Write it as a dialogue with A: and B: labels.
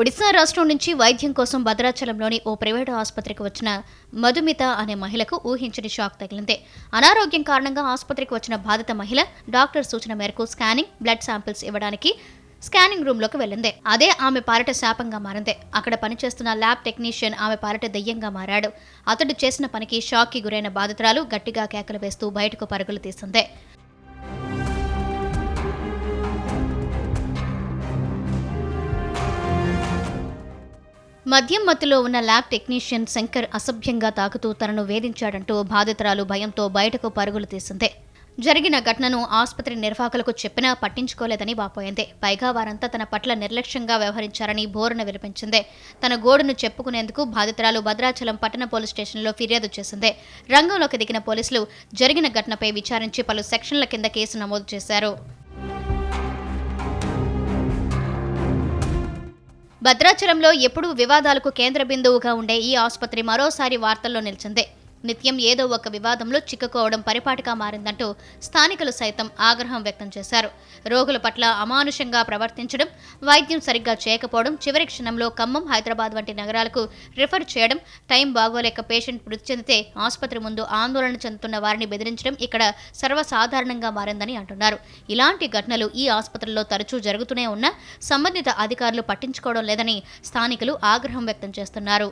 A: ఒడిశా రాష్ట్రం నుంచి వైద్యం కోసం భద్రాచలంలోని ఓ ప్రైవేటు ఆసుపత్రికి వచ్చిన మధుమిత అనే మహిళకు ఊహించని షాక్ తగిలింది. అనారోగ్యం కారణంగా ఆసుపత్రికి వచ్చిన బాధిత మహిళ డాక్టర్ సూచన మేరకు స్కానింగ్ బ్లడ్ శాంపిల్స్ ఇవ్వడానికి స్కానింగ్ రూమ్లోకి వెళ్ళింది. అదే ఆమె పాలిట శాపంగా మారింది. అక్కడ పనిచేస్తున్న ల్యాబ్ టెక్నీషియన్ ఆమె పాలిట దెయ్యంగా మారాడు. అతడు చేసిన పనికి షాక్కి గురైన బాధితురాలు గట్టిగా కేకలు వేస్తూ బయటకు పరుగులు తీసింది. మద్యం మత్తులో ఉన్న ల్యాబ్ టెక్నీషియన్ శంకర్ అసభ్యంగా తాకుతూ తనను వేధించాడంటూ బాధితురాలు భయంతో బయటకు పరుగులు తీసింది. జరిగిన ఘటనను ఆసుపత్రి నిర్వాహకులకు చెప్పినా పట్టించుకోలేదని వాపోయింది. పైగా వారంతా తన పట్ల నిర్లక్ష్యంగా వ్యవహరించారని బోరున వినిపించింది. తన గోడును చెప్పుకునేందుకు బాధితురాలు భద్రాచలం పట్టణ పోలీస్ స్టేషన్లో ఫిర్యాదు చేసింది. రంగంలోకి దిగిన పోలీసులు జరిగిన ఘటనపై విచారించి పలు సెక్షన్ల కింద కేసు నమోదు చేశారు. భద్రాచలంలో ఎప్పుడూ వివాదాలకు కేంద్ర బిందువుగా ఉండే ఈ ఆసుపత్రి మరోసారి వార్తల్లో నిలిచిందే. నిత్యం ఏదో ఒక వివాదంలో చిక్కుకోవడం పరిపాటిగా మారిందంటూ స్థానికులు సైతం ఆగ్రహం వ్యక్తం చేశారు. రోగుల పట్ల అమానుషంగా ప్రవర్తించడం వైద్యం సరిగ్గా చేయకపోవడం చివరి క్షణంలో ఖమ్మం హైదరాబాద్ వంటి నగరాలకు రిఫర్ చేయడం టైం బాగోలేక పేషెంట్ మృతి చెందితే ఆసుపత్రి ముందు ఆందోళన చెందుతున్న వారిని బెదిరించడం ఇక్కడ సర్వసాధారణంగా మారిందని అంటున్నారు. ఇలాంటి ఘటనలు ఈ ఆసుపత్రిలో తరచూ జరుగుతూనే ఉన్నా సంబంధిత అధికారులు పట్టించుకోవడం లేదని స్థానికులు ఆగ్రహం వ్యక్తం చేస్తున్నారు.